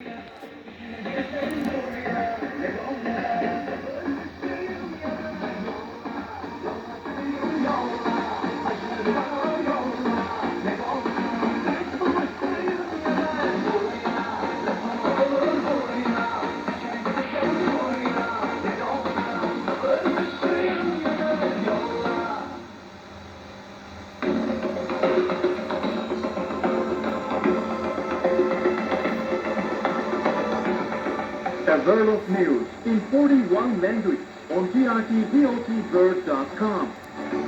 Thank you. Of news in 41 languages on grtvotbird.com.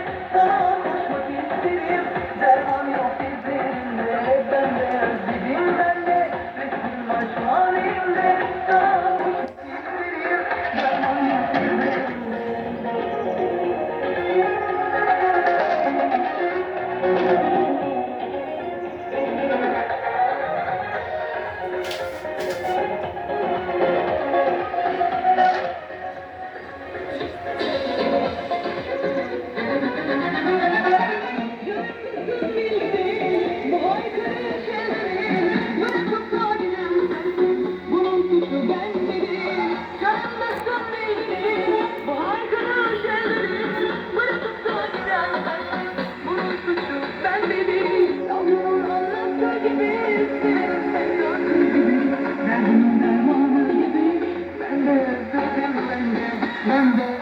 Ben de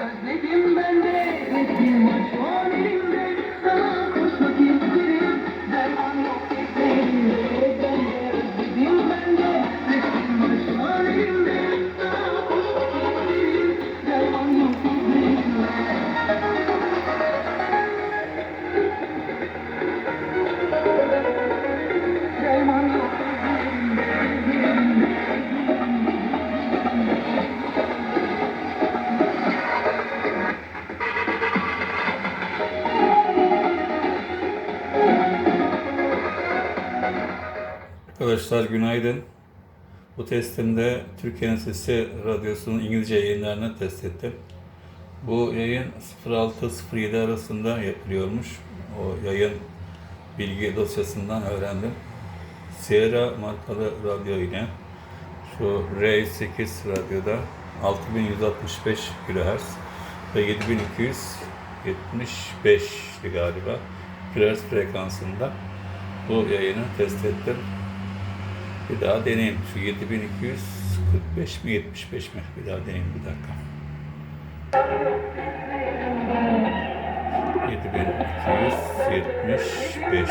Arkadaşlar günaydın. Bu testimde Türkiye'nin Sesi Radyosu'nun İngilizce yayınlarını test ettim. Bu yayın 06-07 arasında yapılıyormuş. O yayın bilgi dosyasından öğrendim. Sierra markalı radyo yine şu R8 radyoda 6165 kHz ve 7275 galiba kHz frekansında bu yayını test ettim. Bir daha deneyim. Şu 7245 mi 75 mi? Bir daha deneyim bir dakika. 7275.